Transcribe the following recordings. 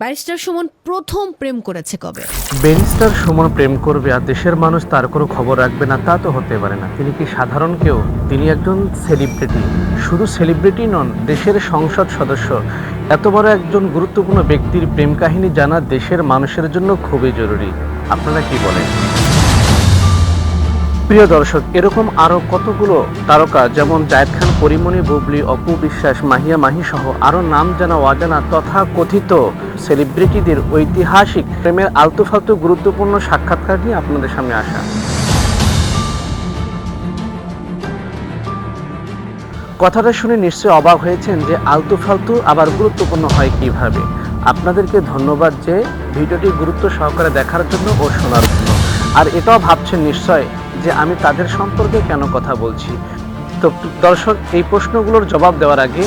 Barrister Suman প্রথম প্রেম করেছে কবে? ব্যারিস্টার সুমন প্রেম করবে আর দেশের মানুষ তার কোনো খবর রাখবে না, তা তো হতে পারে না। তিনি কি সাধারণ কেউ? তিনি একজন সেলিব্রিটি শুধু সেলিব্রিটি নন, দেশের সংসদ সদস্য। এত বড় একজন গুরুত্বপূর্ণ ব্যক্তির প্রেম কাহিনী জানা দেশের মানুষের জন্য খুবই জরুরি। আপনারা কি বলেন? প্রিয় দর্শক, এরকম আরও কতগুলো তারকা যেমন জায়েদ খান, পরিমণি বুবলি, অপু বিশ্বাস, মাহিয়া মাহি সহ আরও নাম জানা অজানা তথা কথিত সেলিব্রিটিদের ঐতিহাসিক প্রেমের আলতু ফালতু গুরুত্বপূর্ণ সাক্ষাৎকার নিয়ে আপনাদের সামনে আসা। কথাটা শুনে নিশ্চয়ই অবাক হয়েছেন যে আলতু ফালতু আবার গুরুত্বপূর্ণ হয় কীভাবে। আপনাদেরকে ধন্যবাদ যে ভিডিওটি গুরুত্ব সহকারে দেখার জন্য ও শোনার জন্য। আর এটাও ভাবছেন নিশ্চয় যে আমি তাদের সম্পর্কে কেন কথা বলছি? তো দর্শক, এই প্রশ্নগুলোর জবাব দেওয়ার আগে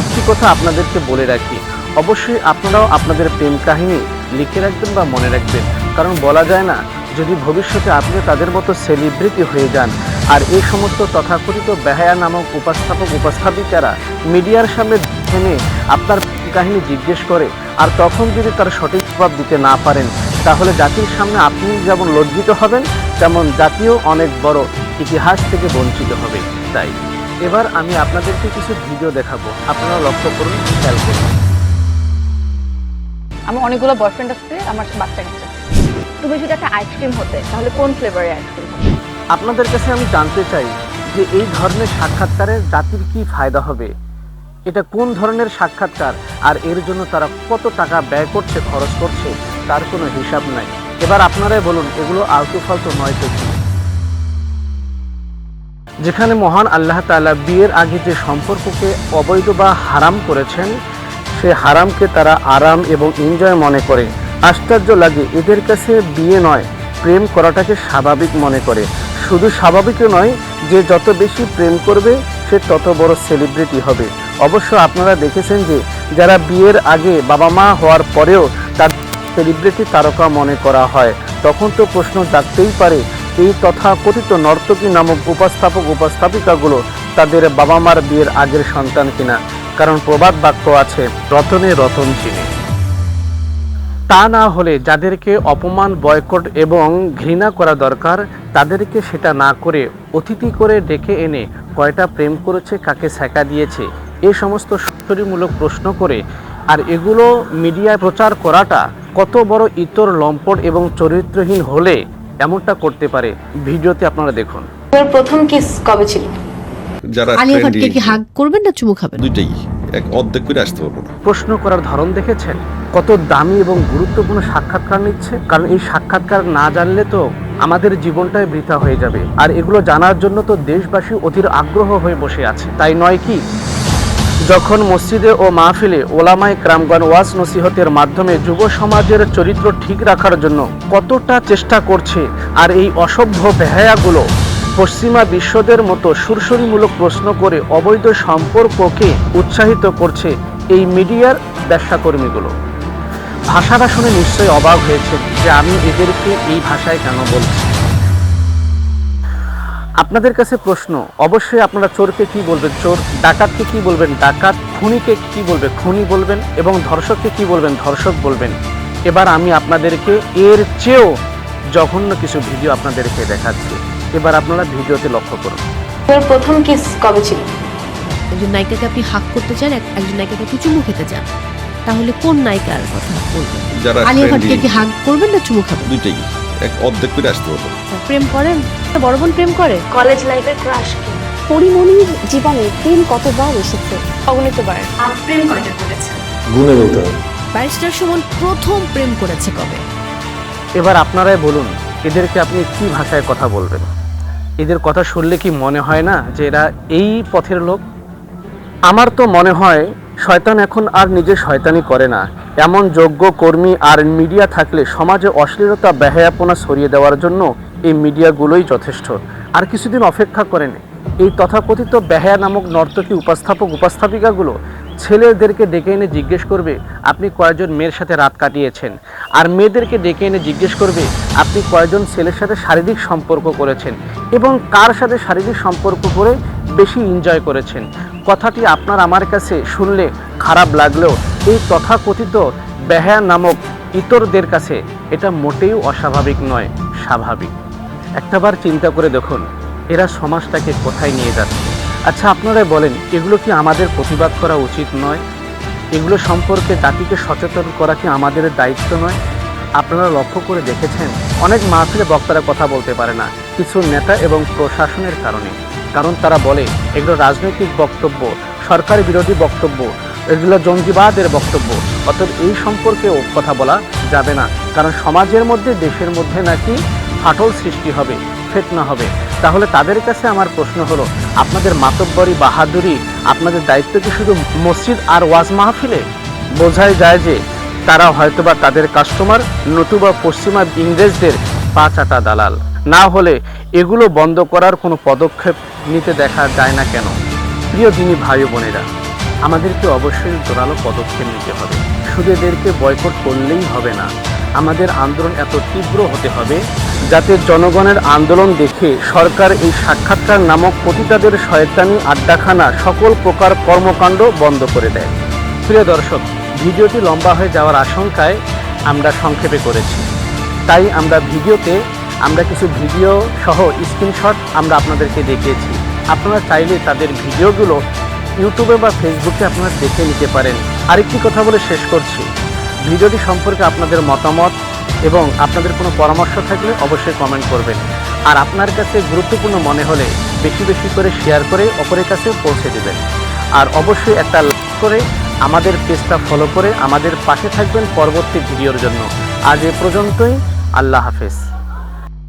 একটি কথা আপনাদেরকে বলে রাখি। অবশ্যই আপনারাও আপনাদের প্রেম কাহিনী লিখে রাখবেন বা মনে রাখবেন। কারণ বলা যায় না, যদি ভবিষ্যতে আপনি তাদের মতো সেলিব্রিটি হয়ে যান, আর এই সমস্ত তথাকথিত বেহায়া নামক উপস্থাপক, উপস্থাপিকারা মিডিয়ার সামনে এনে আপনার কাহিনী জিজ্ঞেস করে, আর তখন যদি তার সঠিক জবাব দিতে না পারেন, তাহলে জাতির সামনে আপনি যেমন লজ্জিত হবেন তেমন জাতীয় অনেক বড় ইতিহাস থেকে বঞ্চিত হবে তাই। এবার আমি আপনাদেরকে কিছু ভিডিও দেখাবো। আপনারা লক্ষ্য করুন খেয়াল করুন। আমার অনেকগুলো বয়ফ্রেন্ড আছে আমার বাচ্চা কাচ্চা তুমি যদি একটা আইসক্রিম হতে তাহলে কোন ফ্লেভারের আইসক্রিম আপনাদের কাছে আমি জানতে চাই যে এই ধরনের সাক্ষাৎকারের জাতির কি ফায়দা হবে? এটা কোন ধরনের সাক্ষাৎকার? আর এর জন্য তারা কত টাকা ব্যয় করছে খরচ করছে? তার কোনো হিসাব নাই। এবার আপনারাই বলুন, এগুলো আলতু ফালতু নয় তো যেখানে মহান আল্লাহ তাআলা বিয়ের আগে যে সম্পর্ককে অবৈধ বা হারাম করেছেন, সে হারামকে তারা আরাম এবং এনজয় মনে করে। আশ্চর্য লাগে, এদের কাছে বিয়ে নয়, প্রেম করাটাকে স্বাভাবিক মনে করে। শুধু স্বাভাবিকও নয়, যে যত বেশি প্রেম করবে, সে তত বড় সেলিব্রিটি হবে। অবশ্য আপনারা দেখেছেন যে, যারা বিয়ের আগে বাবা মা হওয়ার পরেও তার সেলিব্রিটি তারকা মনে করা হয়। তখন তো প্রশ্ন জাগতেই পারে, এই তথা কথিত নর্তকী নামক উপস্থাপক উপস্থাপিকাগুলো তাদের বাবা মার বিয়ের আগের সন্তান কিনা, কারণ প্রবাদ বাক্য আছে, রতনে রতন চিনে। তা না হলে যাদেরকে অপমান, বয়কট এবং ঘৃণা করা দরকার, তাদেরকে সেটা না করে অতিথি করে ডেকে এনে কয়টা প্রেম করেছে, কাকে ছ্যাঁকা দিয়েছে, এ সমস্ত সত্যরিমূলক প্রশ্ন করে আর এগুলো মিডিয়ায় প্রচার করাটা কত বড় ইতর লম্পট এবং চরিত্রহীন হলে এমনটা করতে পারে? ভিডিওতে আপনারা দেখুন। প্রথম কিস কবে ছিল? যারা আলিয়া ভাটকে কি হাগ করবেন না চুমু খাবেন? দুইটাই এক অর্ধেক করে আসতে পারব না। প্রশ্ন করার ধরন দেখেছেন? কত দামি এবং গুরুত্বপূর্ণ সাক্ষাৎকার নিচ্ছে? কারণ এই সাক্ষাৎকার না জানলে তো আমাদের জীবনটাই বৃথা হয়ে যাবে। আর এগুলো জানার জন্য তো দেশবাসী অধীর আগ্রহ হয়ে বসে আছে। তাই নয় কি? যখন মসজিদে ও মাহফিলে ওলামায় ক্রামগণ ওয়াজ নসিহতের মাধ্যমে যুব সমাজের চরিত্র ঠিক রাখার জন্য কতটা চেষ্টা করছে আর এই অসভ্য বেহায়াগুলো পশ্চিমা বিশ্বদের মতো সুরসুরিমূলক প্রশ্ন করে অবৈধ সম্পর্ককে উৎসাহিত করছে এই মিডিয়ার ব্যবসাকর্মীগুলো। ভাষাটা শুনে নিশ্চয়ই অবাক হয়েছে যে আমি এদেরকে এই ভাষায় কেন বলছি? আপনাদের কাছে প্রশ্ন অবশ্যই আপনারা চোরকে কি বলবেন? চোর ডাকাতকে কি বলবেন? ডাকাত খুনিকে কি বলবে? খুনি বলবেন এবং ধর্ষককে কি বলবেন? ধর্ষক বলবেন। এবার আমি আপনাদেরকে এর চেয়েও জঘন্য কিছু ভিডিও আপনাদেরকে দেখাচ্ছি। এবার আপনারা ভিডিওতে লক্ষ্য করুন। প্রথম কিস কবে ছিল? একজন নায়িকাকে আপনি হাক করতে চান একজন নায়িকাকে আপনি চুমু খেতে চান তাহলে কোন নায়িকার কথা বলবেন? আলিয়া ভাটকে কি হাগ করবেন না চুমু খাবেন? দুইটাই। এক অর্ধেক করে আসতে আচ্ছা, প্রেম করেন? বড় বোন প্রেম করে? কলেজ লাইফের ক্রাশ কি? পরিমণির জীবনে প্রেম কতবার এসেছে? অগণিত বার গুণে বলতে হবে ব্যারিস্টার সুমন প্রথম প্রেম করেছে কবে? এবার আপনারাই বলুন এদেরকে আপনি কি ভাষায় কথা বলবেন? এদের কথা শুনলে কি মনে হয় না যে এরা এই পথের লোক? আমার তো মনে হয় শয়তান এখন আর নিজে শয়তানি করে না। এমন যোগ্য কর্মী আর মিডিয়া থাকলে সমাজে অশ্লীলতা, বেহায়াপনা ছড়িয়ে দেওয়ার জন্য এই মিডিয়াগুলোই যথেষ্ট। আর কিছুদিন অপেক্ষা করেন। এই তথাকথিত বেহায়া নামক নর্তকী উপস্থাপক, উপস্থাপিকাগুলো ছেলেদেরকে ডেকে এনে জিজ্ঞেস করবে, আপনি কয়জন মেয়ের সাথে রাত কাটিয়েছেন? আর মেয়েদেরকে ডেকে এনে জিজ্ঞেস করবে, আপনি কয়জন ছেলের সাথে শারীরিক সম্পর্ক করেছেন? এবং কার সাথে শারীরিক সম্পর্ক করে বেশি এনজয় করেছেন। কথাটি আপনার আমার কাছে শুনলে খারাপ লাগলেও এই তথাকথিত বেহায়া নামক ইতরদের কাছে এটা মোটেও অস্বাভাবিক নয়, স্বাভাবিক। একটাবার চিন্তা করে দেখুন, এরা সমাজটাকে কোথায় নিয়ে যাচ্ছে। আচ্ছা আপনারা বলেন, এগুলো কি আমাদের প্রতিবাদ করা উচিত নয়? এগুলো সম্পর্কে জাতিকে সচেতন করা কি আমাদের দায়িত্ব নয়? আপনারা লক্ষ্য করে দেখেছেন, অনেক মাহফিলে বক্তারা কথা বলতে পারে না, কিছু নেতা এবং প্রশাসনের কারণে। কারণ তারা বলে, এগুলো রাজনৈতিক বক্তব্য, সরকার বিরোধী বক্তব্য, এগুলো জঙ্গিবাদের বক্তব্য। অর্থাৎ এই সম্পর্কেও কথা বলা যাবে না। কারণ সমাজের মধ্যে, দেশের মধ্যে নাকি ফাটল সৃষ্টি হবে, ফেতনা হবে। তাহলে তাদের কাছে আমার প্রশ্ন হলো, আপনাদের মাতব্বরি, বাহাদুরি, আপনাদের দায়িত্ব কি শুধু মসজিদ আর ওয়াজ মাহফিলে? বোঝাই যায় যে, তারা হয়তোবা তাদের কাস্টমার নতুবা পশ্চিমা ইংরেজদের পাঁচাটা দালাল। না হলে এগুলো বন্ধ করার কোনো পদক্ষেপ নিতে দেখা যায় না কেন? প্রিয় দিনী ভাই বোনেরা, আমাদেরকে অবশ্যই জোরালো পদক্ষেপ নিতে হবে। সুদেদেরকে বয়কট করলেই হবে না। আমাদের আন্দোলন এত তীব্র হতে হবে যাতে জনগণের আন্দোলন দেখে সরকার এই সাক্ষাৎকার নামক পতিতাদের শয়তানি আড্ডাখানা সকল প্রকার কর্মকাণ্ড বন্ধ করে দেয়। প্রিয় দর্শক, ভিডিওটি লম্বা হয়ে যাওয়ার আশঙ্কায় আমরা সংক্ষেপে করেছি। তাই আমরা ভিডিওতে আমরা কিছু ভিডিও সহ স্ক্রিনশট আমরা আপনাদেরকে দেখিয়েছি। আপনারা চাইলে তাদের ভিডিওগুলো ইউটিউবে বা ফেসবুকে আপনারা দেখে নিতে পারেন। আরেকটি কথা বলে শেষ করছি। ভিডিওটি সম্পর্কে আপনাদের মতামত এবং আপনাদের কোনো পরামর্শ থাকলে অবশ্যই কমেন্ট করবেন। আর আপনার কাছে গুরুত্বপূর্ণ মনে হলে বেশি বেশি করে শেয়ার করে অপরের কাছে পৌঁছে দেবেন। আর অবশ্যই একটা লাইক করে আমাদের পেজটা ফলো করে আমাদের পাশে থাকবেন পরবর্তী ভিডিওর জন্য। আজ এ পর্যন্তই, আল্লাহ হাফেজ।